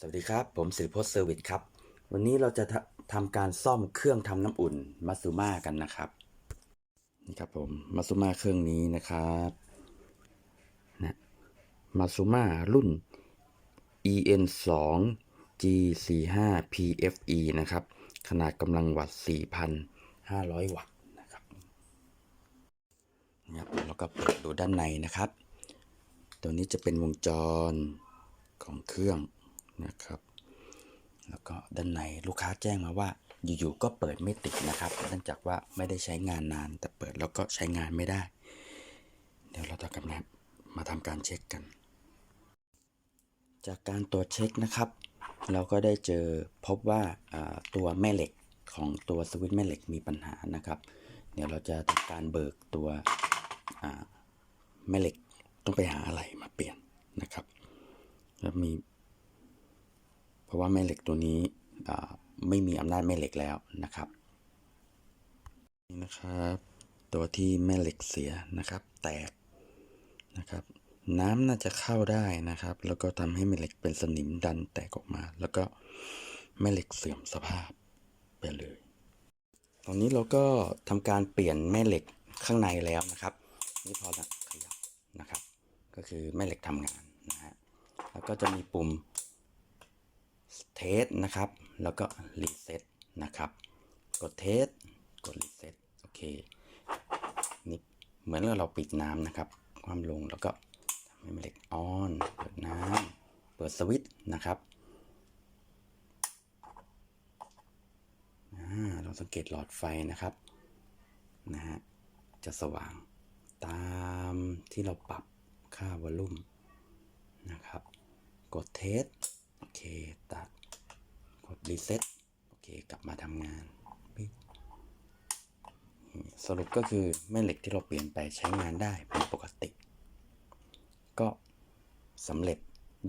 สวัสดีครับ ผมสิริพจน์เซอร์วิสครับ วันนี้เราจะทำการซ่อมเครื่องทำน้ำอุ่นมาซูมากันนะครับ นี่ครับผมมาซูมาเครื่องนี้นะครับนะมาซูมารุ่น EN 2 G 4 5 PFE นะครับ ขนาดกำลังวัตต์4,500 วัตต์นะครับนี่ครับแล้วก็เปิดดูด้านในนะครับ ตัวนี้จะเป็นวงจรของเครื่อง นะครับ แล้วก็ด้านในลูกค้าแจ้งมาว่าอยู่ๆก็เปิดไม่ติดนะครับเนื่องจากว่าไม่ได้ใช้งานนาน แต่เปิดแล้วก็ใช้งานไม่ได้ เดี๋ยวเราจะกำลังมาทำการเช็คกัน จากการตรวจเช็คนะครับ เราก็ได้เจอพบว่าตัวแม่เหล็กของตัวสวิตช์แม่เหล็กมีปัญหานะครับ เดี๋ยวเราจะทำการเบิกตัวแม่เหล็กต้องไปหาอะไรมาเปลี่ยนนะครับแล้วมี ราะว่าแม่เหล็กตัวนี้ไม่มีอำนาจแม่เหล็กแล้วนะครับนี่นะครับ ตัวที่แม่เหล็กเสียนะครับ แตกนะครับ น้ำน่าจะเข้าได้นะครับ แล้วก็ทำให้แม่เหล็กเป็นสนิมดันแตกออกมา แล้วก็แม่เหล็กเสื่อมสภาพไปเลย ตอนนี้เราก็ทำการเปลี่ยนแม่เหล็กข้างในแล้วนะครับ นี่พอละขยับนะครับ ก็คือแม่เหล็กทำงานนะฮะแล้วก็จะมีปุ่ม เทสนะครับ แล้วก็รีเซ็ตนะครับ กดเทส กดรีเซ็ตโอเค นี่เหมือนกับเราปิดน้ำนะครับ ความลงแล้วก็ทำให้แม่เหล็กออน เปิดน้ำเปิดสวิตช์นะครับเราสังเกตหลอดไฟนะครับนะฮะจะสว่างตามที่เราปรับค่าวอลลุ่มนะครับ กดเทส โอเค ตัด กดรีเซ็ตโอเคกลับมาทำงาน สรุปก็คือแม่เหล็กที่เราเปลี่ยนไปใช้งานได้เป็นปกติ ก็สำเร็จ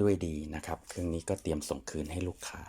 ด้วยดีนะครับ เครื่องนี้ก็เตรียมส่งคืนให้ลูกค้า